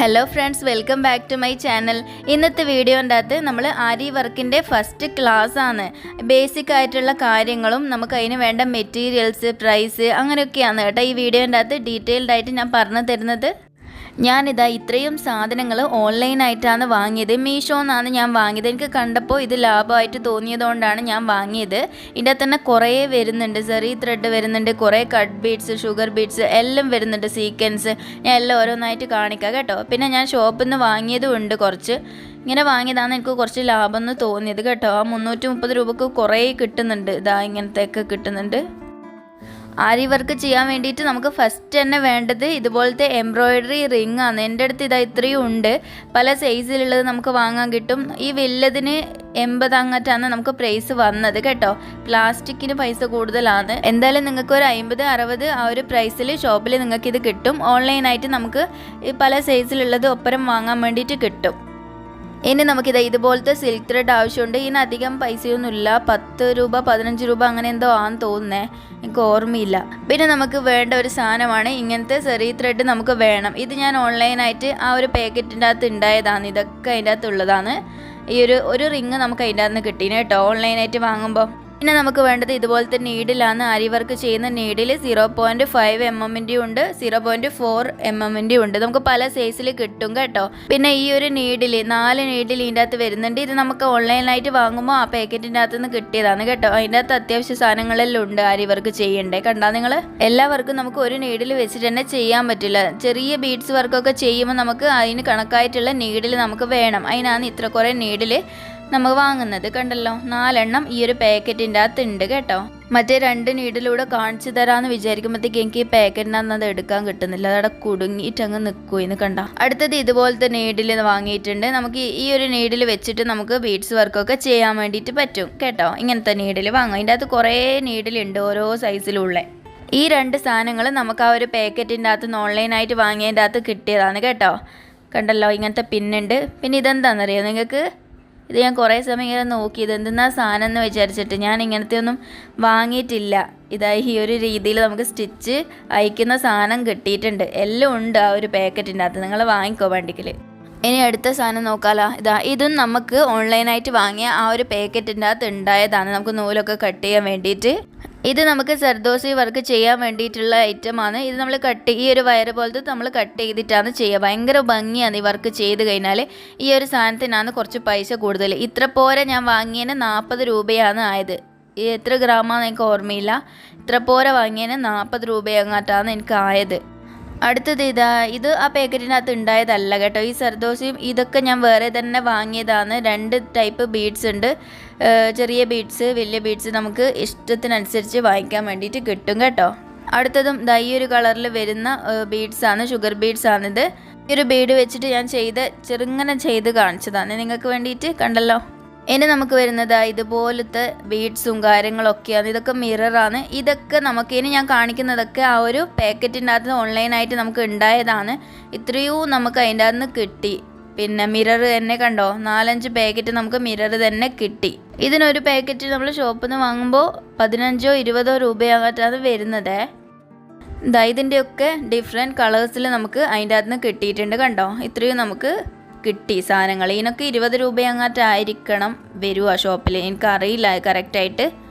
Hello friends welcome back to my channel ഇന്നത്തെ വീഡിയോന്റെ അകത്ത് നമ്മൾ ആരി വർക്കിന്റെ ഫസ്റ്റ് ക്ലാസ് ആണ്. ബേസിക് ആയിട്ടുള്ള കാര്യങ്ങളും നമുക്ക് അതിന് വേണ്ട മെറ്റീരിയൽസ് പ്രൈസ് അങ്ങനെയൊക്കെയാണ് കേട്ടോ ഈ വീഡിയോന്റെ അകത്ത് ഡീറ്റെയിൽഡ് ആയിട്ട് ഞാൻ പറഞ്ഞു തരുന്നത്. ഞാനിതാ ഇത്രയും സാധനങ്ങൾ ഓൺലൈനായിട്ടാണ് വാങ്ങിയത്. മീഷോ എന്നാണ് ഞാൻ വാങ്ങിയത്. എനിക്ക് കണ്ടപ്പോൾ ഇത് ലാഭമായിട്ട് തോന്നിയതുകൊണ്ടാണ് ഞാൻ വാങ്ങിയത്. ഇതിന്റെ തന്നെ കുറേ വരുന്നുണ്ട്. ചെറിയ ത്രെഡ് വരുന്നുണ്ട്. കുറേ കട്ട് ബീഡ്സ് ഷുഗർ ബീഡ്സ് എല്ലാം വരുന്നുണ്ട്. സീക്വൻസ് ഞാൻ എല്ലാം ഓരോന്നായിട്ട് കാണിക്കാം കേട്ടോ. പിന്നെ ഞാൻ ഷോപ്പിൽ നിന്ന് വാങ്ങിയതും ഉണ്ട് കുറച്ച്. ഇങ്ങനെ വാങ്ങിയതാണ് എനിക്ക് കുറച്ച് ലാഭം എന്ന് തോന്നിയത് കേട്ടോ. ആ മുന്നൂറ്റി മുപ്പത് രൂപക്ക് കുറേ കിട്ടുന്നുണ്ട്. ഇതാ ഇങ്ങനത്തെയൊക്കെ കിട്ടുന്നുണ്ട്. ആരി വർക്ക് ചെയ്യാൻ വേണ്ടിയിട്ട് നമുക്ക് ഫസ്റ്റ് തന്നെ വേണ്ടത് ഇതുപോലത്തെ എംബ്രോയിഡറി റിംഗ് ആണ്. എന്റെ അടുത്ത് ഇതാ ഇത്രയും ഉണ്ട്. പല സൈസിലുള്ളത് നമുക്ക് വാങ്ങാൻ കിട്ടും. ഈ വലുതിന് എൺപത് അങ്ങറ്റാണ് നമുക്ക് പ്രൈസ് വന്നത് കേട്ടോ. പ്ലാസ്റ്റിക്കിന് പൈസ കൂടുതലാണ്. എന്തായാലും നിങ്ങൾക്ക് ഒരു അമ്പത് അറുപത് ആ ഒരു പ്രൈസിൽ ഷോപ്പിൽ നിങ്ങൾക്ക് ഇത് കിട്ടും. ഓൺലൈനായിട്ട് നമുക്ക് പല സൈസിലുള്ളത് ഒപ്പരം വാങ്ങാൻ വേണ്ടിയിട്ട് കിട്ടും. ഇനി നമുക്കിത് ഇതുപോലത്തെ സിൽക്ക് ത്രെഡ് ആവശ്യമുണ്ട്. ഇതിന് അധികം പൈസയൊന്നുമില്ല. പത്ത് രൂപ പതിനഞ്ച് രൂപ അങ്ങനെ എന്തോ ആണെന്ന് തോന്നുന്നേ. എനിക്ക് ഓർമ്മയില്ല. പിന്നെ നമുക്ക് വേണ്ട ഒരു സാധനമാണ്. ഇങ്ങനത്തെ ചെറിയ ത്രെഡ് നമുക്ക് വേണം. ഇത് ഞാൻ ഓൺലൈനായിട്ട് ആ ഒരു പാക്കറ്റിന്റെ അകത്ത് ഉണ്ടായതാണ്. ഇതൊക്കെ അതിന്റെ അകത്തുള്ളതാണ് ഈ ഒരു ഒരു റിങ് നമുക്ക് അതിന്റെ അകത്ത് നിന്ന് കേട്ടോ. ഓൺലൈനായിട്ട് വാങ്ങുമ്പോൾ പിന്നെ നമുക്ക് വേണ്ടത് ഇതുപോലത്തെ നീഡിലാണ് അരി വർക്ക് ചെയ്യുന്ന needle zero point five M എമ്മിന്റെയും ഉണ്ട്. സീറോ പോയിന്റ് ഫോർ എം എമ്മിന്റെയും ഉണ്ട്. നമുക്ക് പല സൈസിൽ കിട്ടും കേട്ടോ. പിന്നെ ഈ ഒരു നീഡിൽ നാല് നീഡിൽ ഇതിന്റെ അകത്ത് വരുന്നുണ്ട്. ഇത് നമുക്ക് ഓൺലൈനായിട്ട് വാങ്ങുമ്പോൾ ആ പാക്കറ്റിന്റെ അകത്ത് നിന്ന് കിട്ടിയതാണ് കേട്ടോ. അതിന്റെ അകത്ത് അത്യാവശ്യ സാധനങ്ങളെല്ലാം ഉണ്ട് അരി വർക്ക് ചെയ്യണ്ടേ. കണ്ടാ നിങ്ങൾ എല്ലാ വർക്കും നമുക്ക് ഒരു നീഡിൽ വെച്ചിട്ട് തന്നെ ചെയ്യാൻ പറ്റില്ല. ചെറിയ ബീഡ്സ് വർക്കൊക്കെ ചെയ്യുമ്പോൾ നമുക്ക് അതിന് കണക്കായിട്ടുള്ള നീഡിൽ നമുക്ക് വേണം. അതിനാണ് ഇത്ര കുറേ നീഡിൽ നമ്മൾ വാങ്ങുന്നത് കണ്ടല്ലോ. നാലെണ്ണം ഈ ഒരു പാക്കറ്റിന്റെ അകത്ത് ഉണ്ട് കേട്ടോ. മറ്റേ രണ്ട് നീഡിലൂടെ കാണിച്ചു തരാമെന്ന് വിചാരിക്കുമ്പോഴത്തേക്ക് എനിക്ക് ഈ പാക്കറ്റിനകത്ത് അത് എടുക്കാൻ കിട്ടുന്നില്ല. അതവിടെ കുടുങ്ങിയിട്ട് അങ്ങ് നിൽക്കുമെന്ന് കണ്ട. അടുത്തത് ഇതുപോലത്തെ നീഡിൽ വാങ്ങിയിട്ടുണ്ട്. നമുക്ക് ഈ ഒരു നീഡിൽ വെച്ചിട്ട് നമുക്ക് ബീഡ്സ് വർക്കൊക്കെ ചെയ്യാൻ വേണ്ടിയിട്ട് പറ്റും കേട്ടോ. ഇങ്ങനത്തെ നീഡിൽ വാങ്ങും. അതിന്റെ അകത്ത് കുറേ നീഡിലുണ്ട് ഓരോ സൈസിലുള്ള ഈ രണ്ട് സാധനങ്ങൾ നമുക്ക് ആ ഒരു പാക്കറ്റിന്റെ അകത്ത് ഓൺലൈനായിട്ട് വാങ്ങിയതിന്റെ അകത്ത് കിട്ടിയതാണ് കേട്ടോ. കണ്ടല്ലോ ഇങ്ങനത്തെ പിന്നുണ്ട് പിന്നെ ഇതെന്താണെന്നറിയോ നിങ്ങൾക്ക്? ഇത് ഞാൻ കുറേ സമയം ഇങ്ങനെ നോക്കി ഇത് എന്തെന്നാ സാധനം എന്ന് വിചാരിച്ചിട്ട് ഞാൻ ഇങ്ങനത്തെ ഒന്നും വാങ്ങിയിട്ടില്ല. ഇതായി ഈ ഒരു രീതിയിൽ നമുക്ക് സ്റ്റിച്ച് അയക്കുന്ന സാധനം കിട്ടിയിട്ടുണ്ട്. എല്ലാം ഉണ്ട് ആ ഒരു പാക്കറ്റിന്റെ അകത്ത്. നിങ്ങൾ വാങ്ങിക്കോ വണ്ടിക്കിൽ ഇനി അടുത്ത സാധനം നോക്കാലോ. ഇതാ ഇതും നമുക്ക് ഓൺലൈനായിട്ട് വാങ്ങിയ ആ ഒരു പാക്കറ്റിന്റെ അകത്ത് ഉണ്ടായതാണ്. നമുക്ക് നൂലൊക്കെ കട്ട് ചെയ്യാൻ വേണ്ടിയിട്ട്. ഇത് നമുക്ക് സർദോസി വർക്ക് ചെയ്യാൻ വേണ്ടിയിട്ടുള്ള ഐറ്റമാണ് ഇത് നമ്മൾ കട്ട് ഈ ഒരു വയറ് പോലത്തെ നമ്മൾ കട്ട് ചെയ്തിട്ടാണ് ചെയ്യുക. ഭയങ്കര ഭംഗിയാണ് ഈ വർക്ക് ചെയ്ത് കഴിഞ്ഞാൽ ഈ ഒരു സാധനത്തിനാണ് കുറച്ച് പൈസ കൂടുതൽ ഇത്ര പോരെ ഞാൻ വാങ്ങിയതിന് നാൽപ്പത് രൂപയാണ് ആയത്. എത്ര ഗ്രാമാണെന്ന് എനിക്ക് ഓർമ്മയില്ല. ഇത്ര പോരെ വാങ്ങിയതിന് നാൽപ്പത് രൂപയങ്ങാട്ടാണ് എനിക്ക് ആയത്. അടുത്തത് ഇതാ ഇത് ആ പാക്കറ്റിനകത്ത് ഉണ്ടായതല്ല കേട്ടോ. ഈ സർദോസിയും ഇതൊക്കെ ഞാൻ വേറെ തന്നെ വാങ്ങിയതാണ്. രണ്ട് ടൈപ്പ് ബീഡ്സ് ഉണ്ട്. ചെറിയ ബീഡ്സ് വലിയ ബീഡ്സ് നമുക്ക് ഇഷ്ടത്തിനനുസരിച്ച് വാങ്ങിക്കാൻ വേണ്ടിയിട്ട് കിട്ടും കേട്ടോ. അടുത്തതും ദാ ഈ ഒരു കളറിൽ വരുന്ന ബീഡ്സ് ആണ് ഷുഗർ ബീഡ്സ് ആണിത്. ഈ ഒരു ബീഡ് വെച്ചിട്ട് ഞാൻ ചെയ്ത് ചെറുങ്ങനെ ചെയ്ത് കാണിച്ചതാണ്. നിങ്ങൾക്ക് വേണ്ടിയിട്ട് കണ്ടല്ലോ. ഇനി നമുക്ക് വരുന്നത് ഇതുപോലത്തെ ബീഡ്സും കാര്യങ്ങളൊക്കെയാണ്. ഇതൊക്കെ മിററാണ് ഇതൊക്കെ നമുക്ക് ഇനി ഞാൻ കാണിക്കുന്നതൊക്കെ ആ ഒരു പാക്കറ്റിന്റെ അകത്ത് ഓൺലൈനായിട്ട് നമുക്ക് ഉണ്ടായതാണ്. ഇത്രയും നമുക്ക് അതിന്റെ അകത്ത് കിട്ടി. പിന്നെ മിറർ തന്നെ കണ്ടോ? നാലഞ്ച് പാക്കറ്റ് നമുക്ക് മിറർ തന്നെ കിട്ടി. ഇതിനൊരു പാക്കറ്റ് നമ്മൾ ഷോപ്പിൽ നിന്ന് വാങ്ങുമ്പോൾ പതിനഞ്ചോ ഇരുപതോ രൂപയാകട്ടാണ് വരുന്നത്. ഇതാ ഇതിന്റെയൊക്കെ ഡിഫറെന്റ് കളേഴ്സിൽ നമുക്ക് അതിന്റെ അകത്ത് നിന്ന് കിട്ടിയിട്ടുണ്ട് കണ്ടോ? ഇത്രയും നമുക്ക് കിട്ടി. സാധനങ്ങൾ. ഇതിനൊക്കെ ഇരുപത് രൂപയങ്ങാറ്റായിരിക്കണം വരുക ഷോപ്പിൽ എനിക്കറിയില്ല. കറക്റ്റായിട്ട്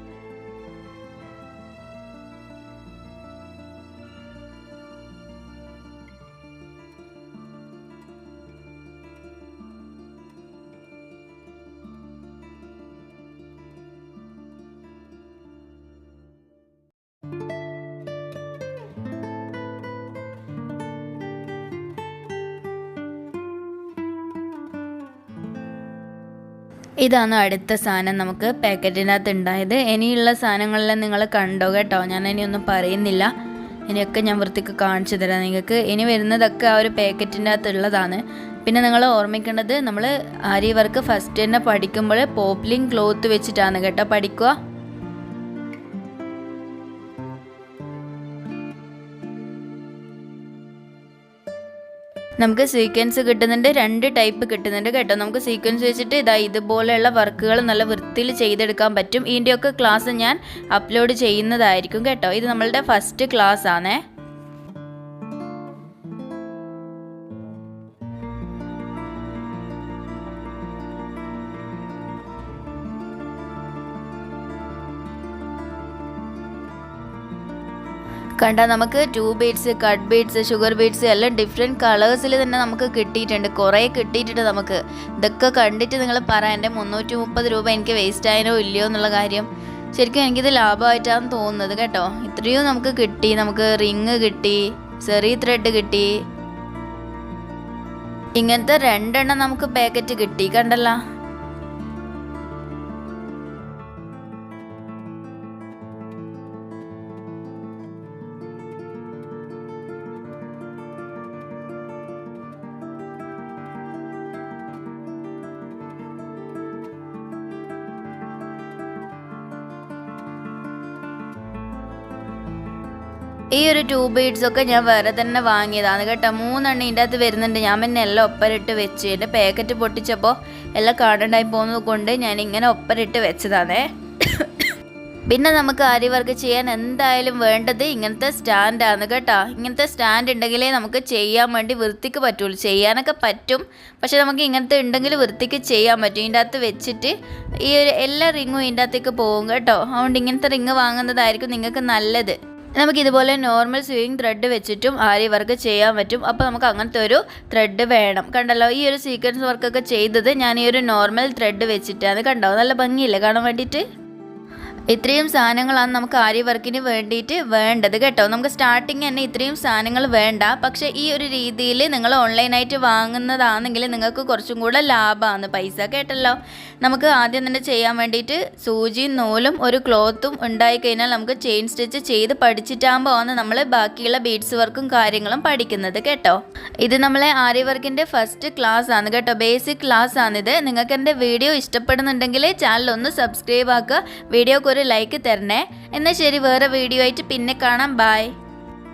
ഇതാണ് അടുത്ത സാധനം നമുക്ക് പാക്കറ്റിനകത്ത് ഉണ്ടായത്. ഇനിയുള്ള സാധനങ്ങളെല്ലാം നിങ്ങൾ കണ്ടോ കേട്ടോ? ഞാൻ ഇനിയൊന്നും പറയുന്നില്ല. ഇനിയൊക്കെ ഞാൻ വൃത്തിക്ക് കാണിച്ചു തരാം നിങ്ങൾക്ക്. ഇനി വരുന്നതൊക്കെ ആ ഒരു പാക്കറ്റിന്റെ അകത്തുള്ളതാണ് പിന്നെ നിങ്ങൾ ഓർമ്മിക്കേണ്ടത് നമ്മൾ ആരി വർക്ക് ഫസ്റ്റ് തന്നെ പഠിക്കുമ്പോൾ പോപ്ലിംഗ് ക്ലോത്ത് വെച്ചിട്ടാണ് കേട്ടോ പഠിക്കുക. നമുക്ക് സീക്വൻസ് കിട്ടുന്നുണ്ട് രണ്ട് ടൈപ്പ് കിട്ടുന്നുണ്ട് കേട്ടോ. നമുക്ക് സീക്വൻസ് വെച്ചിട്ട് ഇതാ ഇതുപോലെയുള്ള വർക്കുകൾ നല്ല വൃത്തിയിൽ ചെയ്തെടുക്കാൻ പറ്റും. ഇതിന്റെയൊക്കെ ക്ലാസ് ഞാൻ അപ്ലോഡ് ചെയ്യുന്നതായിരിക്കും കേട്ടോ. ഇത് നമ്മളുടെ ഫസ്റ്റ് ക്ലാസ് ആണേ. കണ്ട നമുക്ക് two beads cut beads sugar beads എല്ലാം ഡിഫറെന്റ് കളേഴ്സിൽ തന്നെ നമുക്ക് കിട്ടിയിട്ടുണ്ട്. കുറേ കിട്ടിയിട്ടുണ്ട് നമുക്ക്. ഇതൊക്കെ കണ്ടിട്ട് നിങ്ങൾ പറ എന്റെ മുന്നൂറ്റി മുപ്പത് രൂപ എനിക്ക് വേസ്റ്റ് ആയനോ ഇല്ലയോ എന്നുള്ള കാര്യം. ശരിക്കും എനിക്കിത് ലാഭമായിട്ടാണ് തോന്നുന്നത് കേട്ടോ. ഇത്രയും നമുക്ക് കിട്ടി. നമുക്ക് റിങ് കിട്ടി സെറി ത്രെഡ് കിട്ടി. ഇങ്ങനത്തെ രണ്ടെണ്ണം നമുക്ക് പാക്കറ്റ് കിട്ടി കണ്ടല്ലോ. ഈ ഒരു ടൂ ബീഡ്സ് ഒക്കെ ഞാൻ വേറെ തന്നെ വാങ്ങിയതാണ് കേട്ടോ. മൂന്നെണ്ണം ഇതിന്റെ അകത്ത് വരുന്നുണ്ട്. ഞാൻ പിന്നെ എല്ലാം ഒപ്പരിട്ട് വെച്ച്. എന്റെ പാക്കറ്റ് പൊട്ടിച്ചപ്പോൾ എല്ലാം കാണണ്ടായി പോകുന്നത് കൊണ്ട് ഞാൻ ഇങ്ങനെ ഒപ്പരിട്ട് വെച്ചതാണേ. പിന്നെ നമുക്ക് ആരി വർക്ക് ചെയ്യാൻ എന്തായാലും വേണ്ടത് ഇങ്ങനത്തെ സ്റ്റാൻഡാണ് കേട്ടോ. ഇങ്ങനത്തെ സ്റ്റാൻഡ് ഉണ്ടെങ്കിലേ നമുക്ക് ചെയ്യാൻ വേണ്ടി വൃത്തിക്ക് പറ്റുള്ളൂ. ചെയ്യാനൊക്കെ പറ്റും. പക്ഷെ നമുക്ക് ഇങ്ങനത്തെ ഉണ്ടെങ്കിൽ വൃത്തിക്ക് ചെയ്യാൻ പറ്റും. ഇതിന്റെ അകത്ത് വെച്ചിട്ട് ഈ ഒരു എല്ലാ റിങ്ങും ഇതിന്റെ അകത്തേക്ക് പോകും കേട്ടോ. അതുകൊണ്ട് ഇങ്ങനത്തെ റിങ് വാങ്ങുന്നതായിരിക്കും നിങ്ങൾക്ക് നല്ലത്. നമുക്ക് ഇതുപോലെ നോർമൽ സ്വിങ് ത്രെഡ് വെച്ചിട്ടും ആരി വർക്ക് ചെയ്യാൻ പറ്റും. അപ്പോൾ നമുക്ക് അങ്ങനത്തെ ഒരു ത്രെഡ് വേണം. കണ്ടല്ലോ ഈ ഒരു സീക്വൻസ് വർക്കൊക്കെ ചെയ്തത് ഞാൻ ഈ ഒരു നോർമൽ ത്രെഡ് വെച്ചിട്ടാണ്. കണ്ടോ? നല്ല ഭംഗിയില്ലേ? കാണാൻ വേണ്ടിയിട്ട്? ഇത്രയും സാധനങ്ങളാണ് നമുക്ക് ആരി വർക്കിന് വേണ്ടിയിട്ട് വേണ്ടത് കേട്ടോ. നമുക്ക് സ്റ്റാർട്ടിങ് തന്നെ ഇത്രയും സാധനങ്ങൾ വേണ്ട. പക്ഷെ ഈ ഒരു രീതിയിൽ നിങ്ങൾ ഓൺലൈനായിട്ട് വാങ്ങുന്നതാണെങ്കിൽ നിങ്ങൾക്ക് കുറച്ചും കൂടെ ലാഭമാണ് പൈസ കേട്ടല്ലോ. നമുക്ക് ആദ്യം തന്നെ ചെയ്യാൻ വേണ്ടിയിട്ട് സൂചിയും നൂലും ഒരു ക്ലോത്തും ഉണ്ടായി കഴിഞ്ഞാൽ നമുക്ക് ചെയിൻ സ്റ്റിച്ച് ചെയ്ത് പഠിച്ചിട്ടാകുമ്പോൾ ആണ് നമ്മൾ ബാക്കിയുള്ള ബീഡ്സ് വർക്കും കാര്യങ്ങളും പഠിക്കുന്നത് കേട്ടോ. ഇത് നമ്മളെ ആരി വർക്കിന്റെ ഫസ്റ്റ് ക്ലാസ് ആണ് കേട്ടോ. ബേസിക് ക്ലാസ് ആണിത്. നിങ്ങൾക്ക് എന്റെ വീഡിയോ ഇഷ്ടപ്പെടുന്നുണ്ടെങ്കിൽ ചാനൽ ഒന്ന് സബ്സ്ക്രൈബ് ആക്കുക. വീഡിയോക്ക് ഒരു ലൈക്ക് തരണേ. എന്നാൽ ശരി വേറെ വീഡിയോ ആയിട്ട് പിന്നെ കാണാം. ബായ്